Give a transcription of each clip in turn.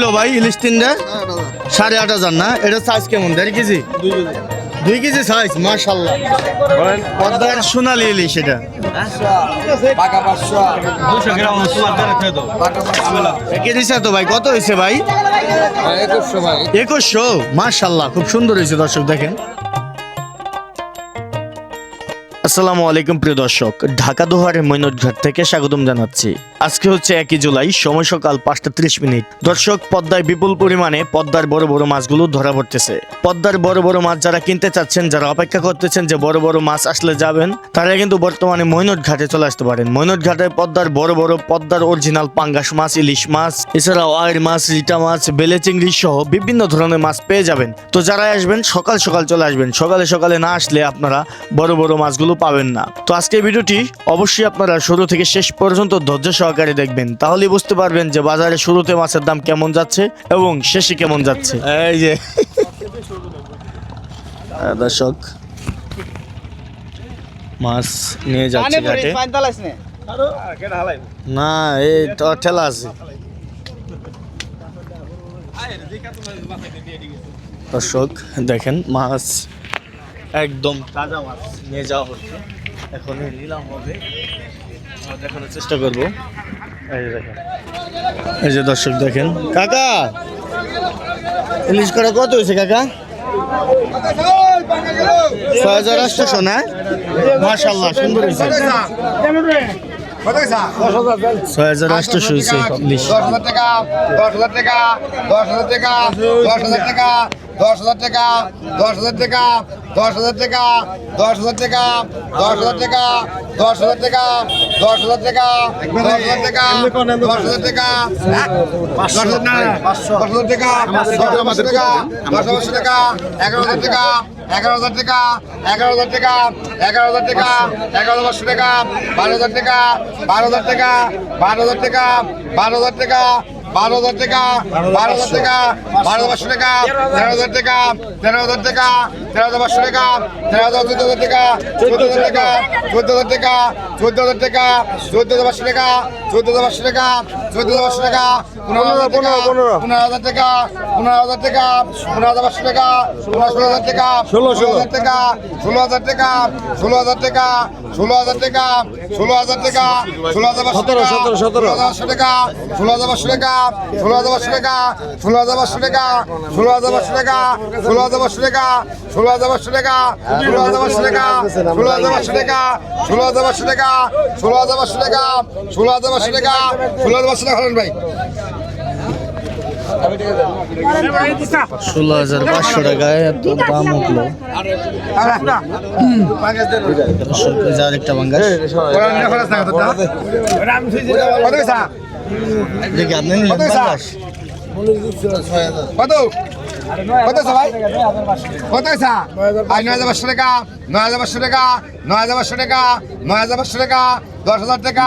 হইল ভাই ইলিশ তিনটা সাড়ে আট হাজার না? এটা সাইজ কেমন? দেড় কেজি? দুই কেজি। সাইজ মার্শাল্লাহ পদ্মার সোনালি ইলিশ এটা। পাঁচশো। তো ভাই কত হয়েছে ভাই? একুশশো ভাই। একুশশো? মার্শাল্লাহ খুব সুন্দর হয়েছে দর্শক দেখেন। আসসালামু আলাইকুম প্রিয় দর্শক, ঢাকা দোহারের মৈনটঘাট থেকে স্বাগতম জানাচ্ছি। আজকে হচ্ছে একই জুলাই, সময় সকাল পাঁচটা ত্রিশ মিনিট। দর্শক, পদ্মায় বিপুল পরিমাণে পদ্মার বড় বড় মাছগুলো ধরা পড়তেছে। পদ্মার বড় বড় মাছ যারা কিনতে চাচ্ছেন, যারা অপেক্ষা করতেছেন যে বড় বড় মাছ আসলে যাবেন, তারা কিন্তু বর্তমানে মৈনট ঘাটে চলে আসতে পারেন। মৈনট ঘাটে পদ্মার বড় বড় পদ্মার অরিজিনাল পাঙ্গাস মাছ, ইলিশ মাছ, এছাড়াও আয়ের মাছ, রিটা মাছ, বেলে চিংড়ি সহ বিভিন্ন ধরনের মাছ পেয়ে যাবেন। তো যারা আসবেন, সকাল সকাল চলে আসবেন। সকালে সকালে না আসলে আপনারা বড় বড় মাছগুলো পাবেন না। তো আজকের ভিডিওটি অবশ্যই আপনারা শুরু থেকে শেষ পর্যন্ত ধৈর্য সহকারে দেখবেন। তাহলেই বুঝতে পারবেন যে বাজারে শুরুতে মাছের দাম কেমন যাচ্ছে এবং শেষে কেমন যাচ্ছে। এই যে। আহ, দর্শক। মাছ নিয়ে যাচ্ছে ঘাটে। না এই তো ঠেলা আছে। দর্শক দেখেন মাছ একদম তাজা মাছ নিয়ে যাওয়া হচ্ছে। এখন নিলাম হবে দেখানোর চেষ্টা করব। এই যে দেখেন। এই যে দর্শক দেখেন। কাকা! ইলিশ করা কত হয়েছে কাকা? সুন্দর হয়েছে। হাজার টাকা, দশ হাজার টাকা, দশ হাজার টাকা হাজার টাকা, দশ হাজার টাকা, দশ হাজার টাকা দশ হাজার টাকা দশ হাজার টাকা দশ হাজার টাকা দশ হাজার টাকা দশ হাজার টাকা দশ হাজার টাকা দশ হাজার টাকা দশ হাজার টাকা দশ হাজার টাকা দশ হাজার টাকা এগারো হাজার টাকা এগারো হাজার টাকা এগারো হাজার টাকা এগারো হাজার টাকা এগারো হাজার পাঁচশো টাকা বারো হাজার টাকা বারো হাজার টাকা বারো হাজার টাকা বারো হাজার টাকা বারো হাজার টাকা, বারো হাজার টাকা, বারো হাজার টাকা, তেরো হাজার টাকা, তেরো হাজার টাকা, তেরো হাজার পাঁচশো টাকা, তেরো হাজার, চোদ্দ হাজার টাকা, চোদ্দ হাজার টাকা, চোদ্দ হাজার টাকা, চোদ্দ হাজার টাকা, চোদ্দ হাজার পাঁচশো টাকা, চোদ্দ হাজার পাঁচশো টাকা, চোদ্দ হাজার পাঁচশো টাকা পনেরো টাকা পনেরো হাজার টাকা পনেরো হাজার টাকা পনেরো হাজার পাঁচশো টাকা ষোলো ষোলো হাজার টাকা ষোলো ষোলো হাজার টাকা ষোলো হাজার টাকা ষোলো হাজার টাকা ষোলো হাজার টাকা ষোলো হাজার টাকা ষোলো হাজার পাঁচশো টাকা সতেরো সতেরো পাঁচশো টাকা ষোলো হাজার পাঁচশো টাকা ষোলো হাজার পাঁচশো টাকা ষোলো হাজার পাঁচশো টাকা ষোলো হাজার পাঁচশো টাকা ষোলো হাজার পাঁচশো টাকা ষোলো হাজার পাঁচশো টাকা ষোলো হাজার পাঁচশো টাকা ষোলো হাজার পাঁচশো টাকা ষোলো হাজার পাঁচশো টাকা ষোলো হাজার পাঁচশো টাকা ষোলো হাজার পাঁচশো টাকা ষোলো হাজার পাঁচশো টাকা ভাই ষোলো হাজার পাঁচশো টাকায় এত দাম উঠল। বাঙ্গাস দেখি আপনি? বাঙ্গাস কত? কত কত নয় হাজার পাঁচশো টাকা নয় হাজার পাঁচশো টাকা নয় হাজার পাঁচশো টাকা নয় হাজার পাঁচশো টাকা দশ হাজার টাকা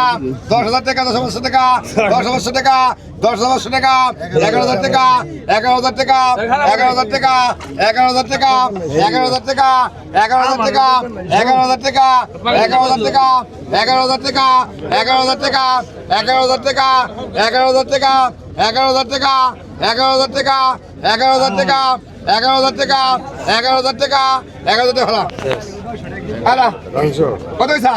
দশ হাজার টাকা দশ হাজার টাকা দশ হাজার টাকা দশ পাঁচশো টাকা এগারো হাজার টাকা এগারো হাজার টাকা এগারো হাজার টাকা এগারো হাজার টাকা এগারো হাজার টাকা এগারো হাজার টাকা এগারো হাজার টাকা এগারো হাজার টাকা এগারো হাজার টাকা এগারো হাজার টাকা এগারো হাজার টাকা এগারো হাজার টাকা এগারো হাজার টাকা এগারো হাজার টাকা এগারো হাজার টাকা এগারো হাজার টাকা এগারো হাজার টাকা এগারো হাজার টাকা কত পয়সা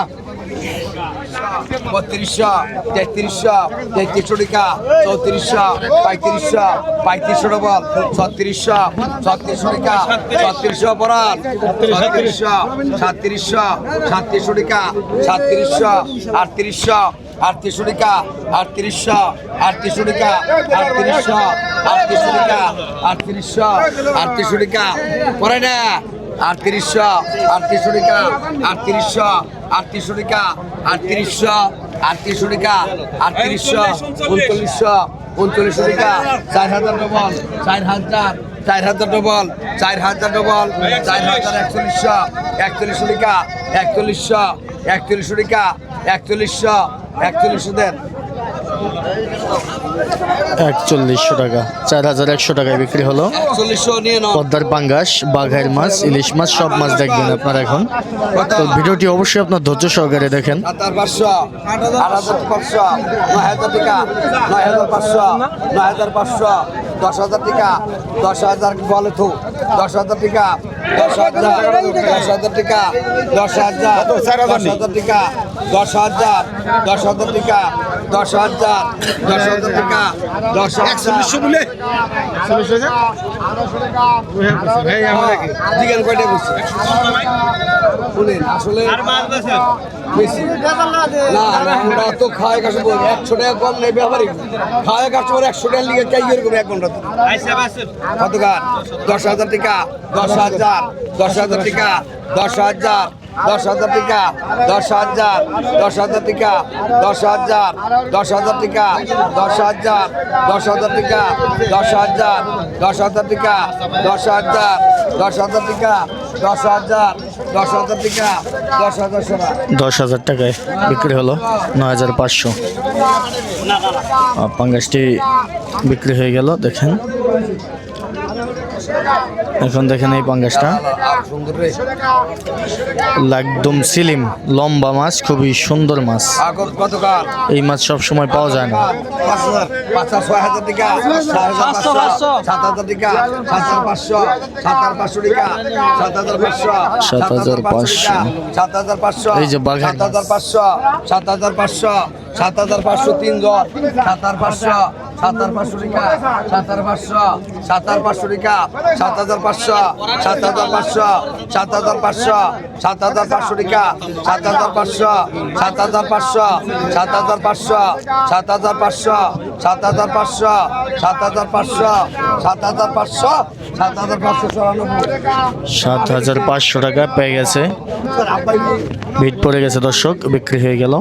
বত্রিশশো, তেত্রিশশো তেত্রিশশো টাকা, চৌত্রিশশো, পঁয়ত্রিশশো পঁয়ত্রিশশো ডবল ছত্রিশশো ছত্রিশশো টাকা, ছত্রিশশো পরান ছত্রিশশো সাতত্রিশশো সাতত্রিশশো টাকা সাতত্রিশশো আটত্রিশশো আটত্রিশশো টাকা, আটত্রিশশো আটত্রিশশো টাকা, আটত্রিশশো আটত্রিশশো টাকা, আটত্রিশশো আটত্রিশশো টাকা, পরে না, আটত্রিশশো আটত্রিশশো টাকা, আটত্রিশশো আটত্রিশশো টাকা, আটত্রিশশো আটত্রিশশো টাকা, আটত্রিশশো, উনচল্লিশশো উনচল্লিশশো টাকা, চার হাজার ডবল, চার হাজার চার হাজার ডবল, চার হাজার ডবল, চার হাজার একচল্লিশশো একচল্লিশশো টাকা, একচল্লিশশো একচল্লিশশো টাকা, একচল্লিশশো একচল্লিশশো দেন। একচল্লিশশো টাকা। চার হাজার একশো টাকায় বিক্রি হলো। পদ্মার পাঙ্গাস বাঘের মাছ ইলিশ মাছ সব মাছ দেখবেন আপনারা এখন। তো ভিডিওটি অবশ্যই আপনার ধৈর্য সহকারে দেখেন। দশ হাজার টাকা। দশ হাজার বলে তো দশ হাজার টাকা। দশ হাজার দশ হাজার টাকা। দশ হাজার। দশ হাজার টাকা। দশ হাজার। দশ হাজার টাকা। দশ হাজার দশ হাজার টাকা দশ হাজার। জিজ্ঞান কয়টা বলছি শুনেন আসলে বেশি। না না, আমরা তো খাওয়া কাস্টমার একশো টাকা কম নেই ব্যাপারই। খাওয়া কাস্টমার একশো টাকা লিগে চাই এরকম এক ঘণ্টা কত গান দশ হাজার টাকা দশ হাজার দশ হাজার টাকা দশ হাজার। দশ হাজার টাকা, দশ হাজার দশ হাজার টাকা, দশ হাজার দশ হাজার টাকা, দশ হাজার দশ হাজার টাকা, দশ হাজার দশ হাজার টিকা, দশ হাজার দশ হাজার টাকা, দশ হাজার দশ হাজার টাকা, দশ হাজার দশ হাজার টাকায় বিক্রি হলো নয় হাজার পাঁচশো। পাঙ্গাসটি বিক্রি হয়ে গেল, দেখেন। এখন দেখেন এই পাঙ্গাসটা একদম সিলিম লম্বা মাছ খুবই সুন্দর মাছ এই মাছ সব সময় পাওয়া যায় না সাত হাজার পাঁচশো এই যে সাত হাজার পাঁচশো সাত হাজার পাঁচশো তিন জন সাত হাজার পাঁচশো সাত হাজার পাঁচশো টাকা সাত হাজার পাঁচশো সাত হাজার পাঁচশো টাকা সাত হাজার পাঁচশো সাত হাজার পাঁচশো সাত হাজার পাঁচশো সাত হাজার পাঁচশো টাকা সাত হাজার পাঁচশো সাত হাজার পাঁচশো সাত হাজার পাঁচশো সাত হাজার পাঁচশো সাত হাজার পাঁচশো সাত হাজার পাঁচশো সাত হাজার পাঁচশো সাত হাজার পাঁচশো টাকা পেয়ে গেছে ভিড় পড়ে গেছে দর্শক বিক্রি হয়ে গেল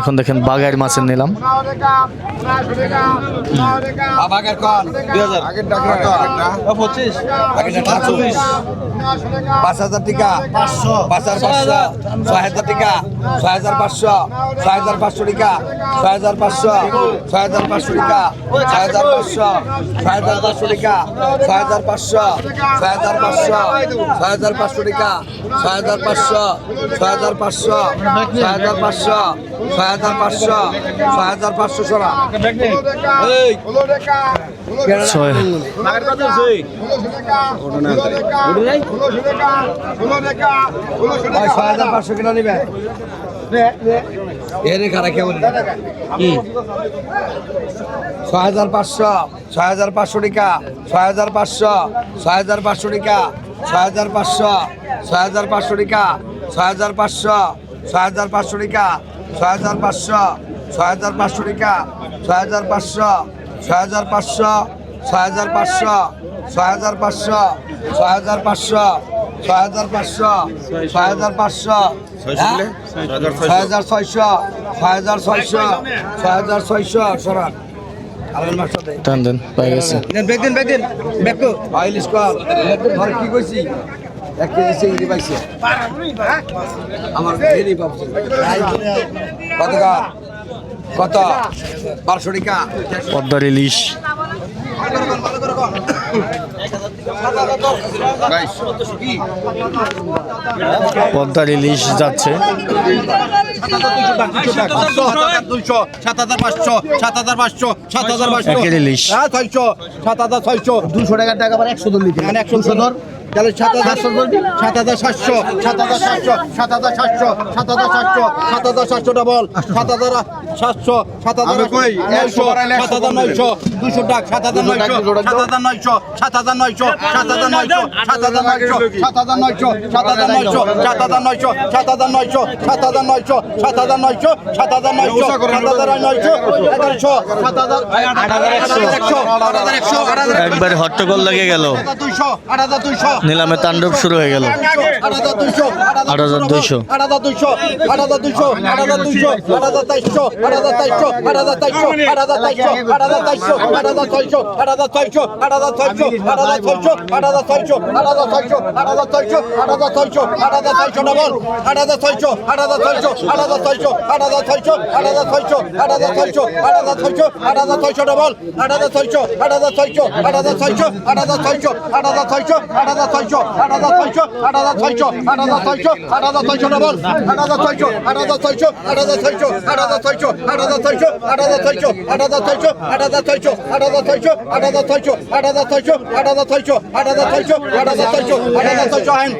এখন দেখেন বাগায়ের মাছের নিলাম পাঁচ হাজার টাকা পাঁচ হাজার ছয় হাজার টাকা পাঁচশো পাঁচশো হাজার পাঁচশো পাঁচশো টাকা ছয় হাজার পাঁচশো পাঁচশো ছয় হাজার পাঁচশো ছয় হাজার পাঁচশো ছয় হাজার পাঁচশো টাকা ছয় হাজার পাঁচশো ছয় হাজার পাঁচশো ছয় হাজার পাঁচশো ছয় হাজার পাঁচশো ছয় হাজার পাঁচশো সোনা ছয়। হাজার পাঁচশো কিলো নিবে? এর খারাপ কেমন ছয় হাজার পাঁচশো ছয় হাজার পাঁচশো টাকা ছয় হাজার পাঁচশো ছয় হাজার পাঁচশো টাকা ছয় হাজার পাঁচশো ছয় হাজার পাঁচশো টাকা ছয় হাজার পাঁচশো ছয় হাজার পাঁচশো টাকা ছয় হাজার পাঁচশো ছয় হাজার পাঁচশো টাকা ছয় হাজার পাঁচশো ছয় হাজার পাঁচশো ছয় হাজার পাঁচশো ছয় হাজার পাঁচশো ছয় হাজার পাঁচশো ছয় হাজার পাঁচশো ছয় হাজার পাঁচশো হ্যাঁ? ছয় হাজার ছয়শো। ছয় হাজার ছয়শো ছয় হাজার ছয়শো সরান। টান দেন পেয়ে গেছে। ব্যাগ দিন ব্যাগ দিন ব্যাগ অয়েল স্কোয়ার। ধর কি কইছি? এক কেজি চিংড়ি পাইছে। আমার পাবছি। কত কত? বারোশো টাকা। পদ্মার ইলিশ। পদ্মার ইলিশ যাচ্ছে সাত হাজার পাঁচশো সাত হাজার পাঁচশো সাত হাজার পাঁচশো ইলিশ হ্যাঁ ছয়শো সাত হাজার ছয়শো দুশো টাকার টাকা আবার একশো ধর নিতে একশো ধর তাহলে সাত হাজার সাত হাজার সাতশো সাত হাজার সাতশো সাত হাজার সাতশো সাত হাজার সাতশো সাত হাজার সাতশো ডবল সাত হাজার সাতশো সাত হাজার নয়শো সাত হাজার নয়শো দুশো টাকা সাত হাজার নয়শো সাত হাজার নয়শো সাত হাজার নয়শো সাত হাজার নয়শো সাত হাজার নয়শো সাত হাজার নয়শো সাত হাজার নয়শো সাত হাজার নয়শো সাত হাজার নয়শো সাত হাজার নয়শো সাত হাজার নয়শো সাত হাজার নয়শো সাত হাজার আট হাজার একশো আট হাজার একশো একবার হট্টগোল লেগে গেল নিলামে তাণ্ডব শুরু হয়ে গেল আট হাজার দুইশো আট হাজার দুইশো আট হাজার দুইশো আট হাজার দুইশো আট হাজার দুইশো আট হাজার হাজার তেইশশো আট হাজার তেইশশো আট হাজার তেইশশো আট হাজার তেইশশো আট হাজার ছয়শো আট হাজার ছয়শো আট হাজার ছয়শো আট হাজার ছয়শো আট হাজার ছয়শো আট হাজার ছয়শো আট হাজার ছয়শো আট হাজার ছয়শো আট হাজার ছয়শো ডবল আট হাজার ছয়শো আট হাজার ছয়শো আট হাজার ছয়শো আট হাজার ছয়শো আট হাজার ছয়শো আট হাজার ছয়শো আট হাজার ছয়শো আট হাজার ছয়শো ডবল আট হাজার ছয়শো আট হাজার ছয়শো আট হাজার ছয়শো আট হাজার ছয়শো আট হাজার ছয়শো আট হাজার ছয়শো আট হাজার ছয়শো আট হাজার ছয়শো আট হাজার ছয়শো আট হাজার ছয়শো আট হাজার ছয়শো আট হাজার আইন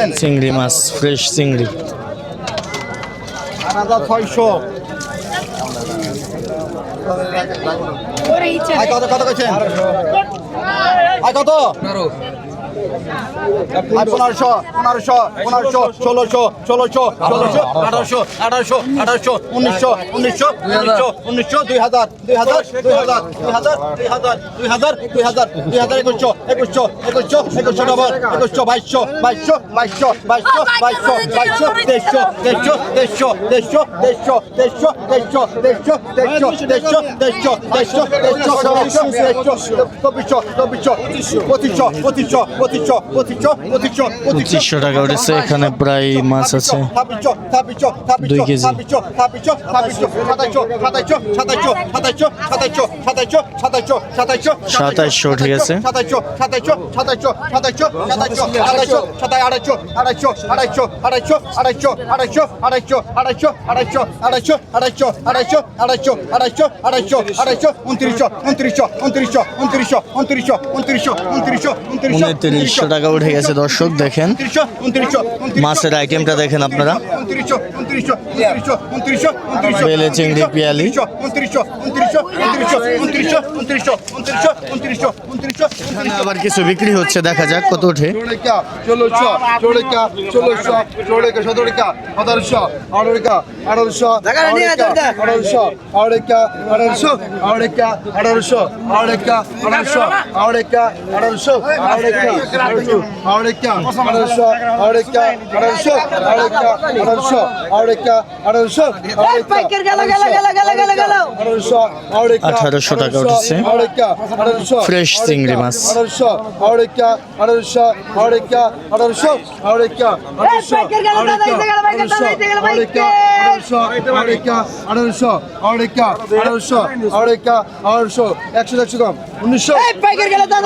মাছ চিংড়ি মাছ ফ্রেশ চিংড়ি কত? কত কত পনেরোশো পনেরোশো পনেরোশো ষোলোশো ষোলোশো ষোলোশো আঠারোশো আঠারোশো আঠারোশো উনিশশো উনিশশো উনিশশো উনিশশো দুই হাজার দুই হাজার দুই হাজার দুই হাজার দুই হাজার দুই হাজার দুই হাজার দুই হাজার একুশশো একুশশো একুশশো একুশশো ডবল একুশশো বাইশশো বাইশশো বাইশশো বাইশশো বাইশশো বাইশশো তেইশশো তেইশশো তেইশশো তেইশশো তেইশশো তেইশশো তেইশশো তেইশশো তেইশশো তেইশশো তেইশশো তেইশশো তেইশশো তেইশশো তেইশশো চব্বিশশো চব্বিশশো পঁচিশশো পঁচিশশো পঁচিশশো পঁচিশশো টাকা উঠেছে এখানে প্রায় মাছ আছে দুই কেজি। সাতাইশশো ঠিক আছে। উনত্রিশশো উনত্রিশশো উনত্রিশশো উনত্রিশশো উনত্রিশশো উনত্রিশশো উনত্রিশশো উনত্রিশশো তিনশো টাকা উঠে গেছে দর্শক দেখেন মাছের আইটেমটা দেখেন আপনারা বেলে চিংড়ি পিয়ালি আবার কিছু বিক্রি হচ্ছে দেখা যাক কত উঠে আড়াইশো আড়াইশো আড়াইশো আড়াইশো আড়াইশো সতেরোকা সতেরোশো আড়াইকা আঠারোশো আঠারোশো আড়াইকা আঠারোশো আড়াইকা আঠারোশো আড়াইকা আঠারোশো আড়াইকা আঠারোশো আড়াইকা আঠারোশো আড়াইকা আঠারোশো আড়াইকা আঠারোশো আড়াইকা আঠারোশো আড়াইকা আঠারোশো পাইকার গেল গেল গেল গেল গেল গেল আঠারোশো আড়াইকা 1800 টাকা উঠেছে। ফ্রেশ চিংড়ি মাছ আঠারোশো আড়াইকা আঠারোশো আড়াইকা আঠারোশো আড়াইকা আঠারোশো পাইকার গেল, গেল, আড়াইকা আঠারোশো আড়াইকা আঠারোশো আড়াইকা আঠারোশো একশো একশো কম উনিশশো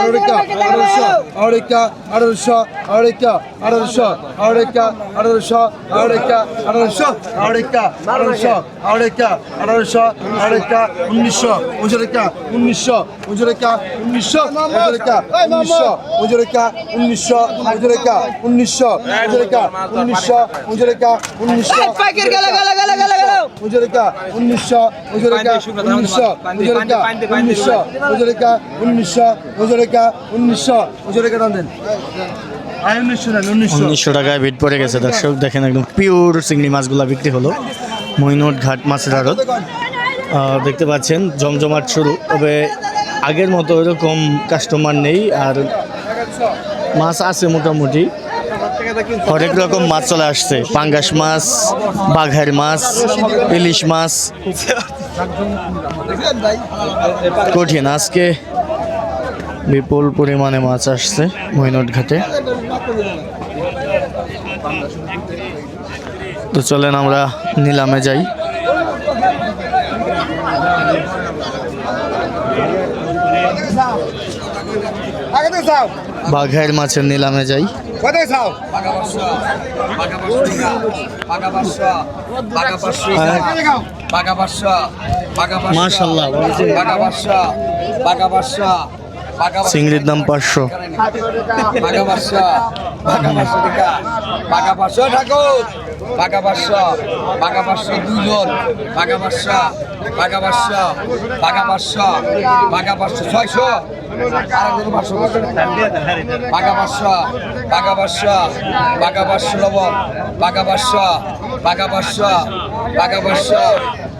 আড়াইকা আঠারোশো। আড়াইকা আঠারোশো আড়াইকা আঠারোশো আড়াইকা আঠারোশো আড়াইকা আঠারোশো আড়াইকা আঠারোশো আড়াইকা আঠারোশো আড়াইকা উনিশশো উজরেকা উনিশশো উজরেকা উনিশশো উজরেকা উনিশশো উজরেকা উনিশশো উজরেকা উনিশশো উজরেকা উনিশশো উজরেকা উনিশশো এই পাইকার গেল গেল গেল গেল। গেল উজরেকা উনিশশো উজরেকা উনিশশো উজরেকা উনিশশো উজরেকা উনিশশো উজরেকা উনিশশো উজরেকা টান দেন। উনিশশো নেন উনিশশো। উনিশশো টাকায় বিট পড়ে গেছে দর্শক দেখেন একদম পিওর চিংড়ি মাছগুলা বিক্রি হলো। মইনুট ঘাট মাছের আড়ত। দেখতে পাচ্ছেন জমজমাট শুরু তবে আগের মতো এরকম কাস্টমার নেই আর মাছ আছে মোটামুটি। হরেক রকম মাছ চলে আসছে। পাঙ্গাস মাছ, বাঘের মাছ, ইলিশ মাছ। কঠিন আজকে। বিপুল পরিমাণে মাছ আসছে মইনট ঘাটে তো চলেন আমরা নিলামে যাই। বাঘের মাছের নিলামে যাই। কোথায় চাও? মাশাল্লাহ বাঘা বাদশাহ বাঘা বাদশাহ চিংড়ির দাম পাঁচশো। পাকা পাঁচশো পাকা পাঁচশো দুজন পাকা পাঁচশো পাকা পাঁচশো। পাকা পাঁচশো। পাকা পাঁচশো ছয়শো। পাঁচশো। পাকা পাঁচশো। পাকা পাঁচশো পাকা পাঁচশো। পাকা পাঁচশো। পাকা পাঁচশো পাকা পাঁচশো।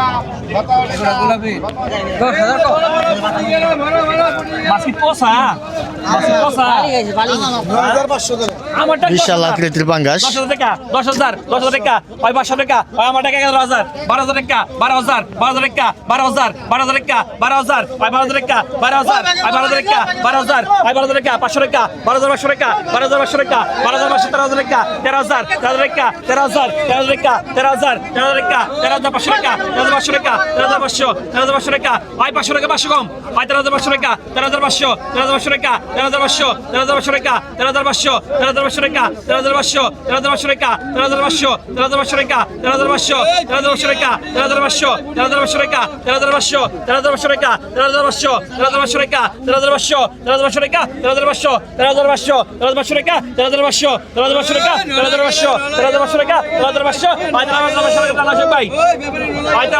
টাকা সতেরো টাকা মাসি পোষা মাসি পোষা আমারটা বিশাল আকৃতির পাঙ্গাস দশ হাজার টাকা দশ হাজার দশ হাজার টাকা ওই পাঁচশো টাকা ওই আমার টাকা এগারো হাজার বারো হাজার টাকা বারো হাজার বারো হাজার টাকা বারো হাজার বারো হাজার টাকা বারো হাজার ওই বারো হাজার টাকা বারো হাজার ওই বারো হাজার টাকা বারো হাজার ওই বারো হাজার টাকা পাঁচশো টাকা বারো হাজার পাঁচশো টাকা বারো হাজার পাঁচশো টাকা বারো হাজার পাঁচশো তেরো হাজার টাকা তেরো হাজার তেরো হাজার টাকা তেরো হাজার তেরো হাজার টাকা তেরো হাজার তেরো হাজার তেরো হাজার পাঁচশো টাকা হাজার পাঁচশো টাকা তেরো হাজার পাঁচশো তেরো হাজার পাঁচশো টাকা ওই পাঁচশো টাকা পাঁচশো কম ওই তেরো হাজার পাঁচশো টাকা তেরো হাজার পাঁচশো তেরো হাজার পাঁচশো টাকা তেরো হাজার পাঁচশো তেরো হাজার পাঁচশো টাকা তেরো হাজার পাঁচশো তেরো হাজার পাঁচশো টাকা তেরো হাজার পাঁচশো তেরো হাজার পাঁচশো টাকা তেরো হাজার পাঁচশো তেরো হাজার পাঁচশো টাকা তেরো হাজার পাঁচশো তেরো হাজার পাঁচশো টাকা তেরো হাজার পাঁচশো তেরো হাজার পাঁচশো টাকা তেরো হাজার পাঁচশো তেরো হাজার ভাই ভাই ভাই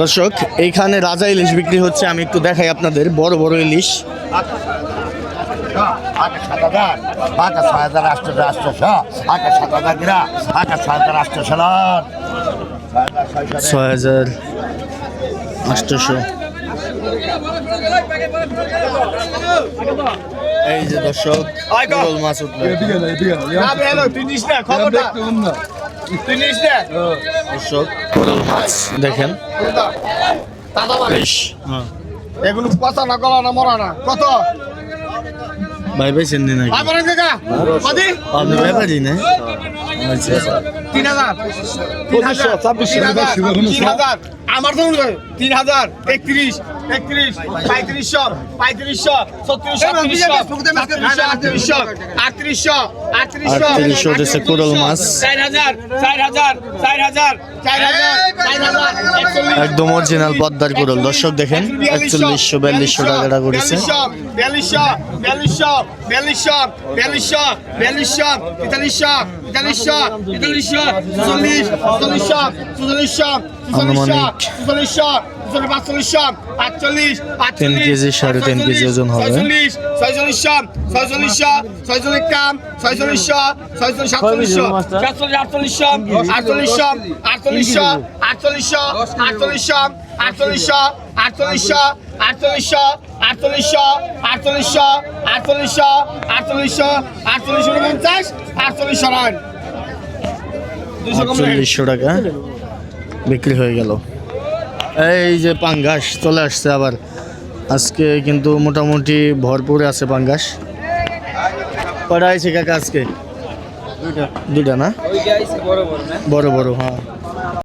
দর্শক এইখানে রাজা ইলিশ বিক্রি হচ্ছে আমি একটু দেখাই আপনাদের বড় বড় ইলিশ ছয় হাজার এই যে দর্শক মাছ উঠল দেখেন। এগুলো পচা না গলা না মরা না। কত? ভাই ভাই চেন্নি নাকি? তারপরে কাকা? কদি আপনি ব্যাপারই না। তিন হাজার। তিন হাজার। তিন তিন হাজার। আমার তো তিন হাজার একত্রিশ একত্রিশ পঁয়ত্রিশশো পঁয়ত্রিশশো ছত্রিশশো আটত্রিশশো আটত্রিশশো আটত্রিশশো আটত্রিশশো হচ্ছে কোরাল মাছ। চার হাজার চার হাজার চার হাজার হাজার হাজার একদম অরিজিনাল পদ্মার কোরাল দর্শক দেখেন একচল্লিশশো বিয়াল্লিশশো টাকা করেছে বিয়াল্লিশশো বিয়াল্লিশশো বিয়াল্লিশশো বিয়াল্লিশশো বিয়াল্লিশশো তেতাল্লিশশো তেতাল্লিশশো তেতাল্লিশশো চল্লিশ চল্লিশশো চল্লিশশো আনুমানিক তিন কেজি সাড়ে তিন কেজি ওজন হবে আটচল্লিশশো টাকা বিক্রি হয়ে গেল। এই যে পাঙ্গাস চলে আসছে আবার। আজকে কিন্তু মোটামুটি ভরপুর আছে পাঙ্গাস। কটা আছে কাকা আজকে? দুটা না? বড় বড় হ্যাঁ।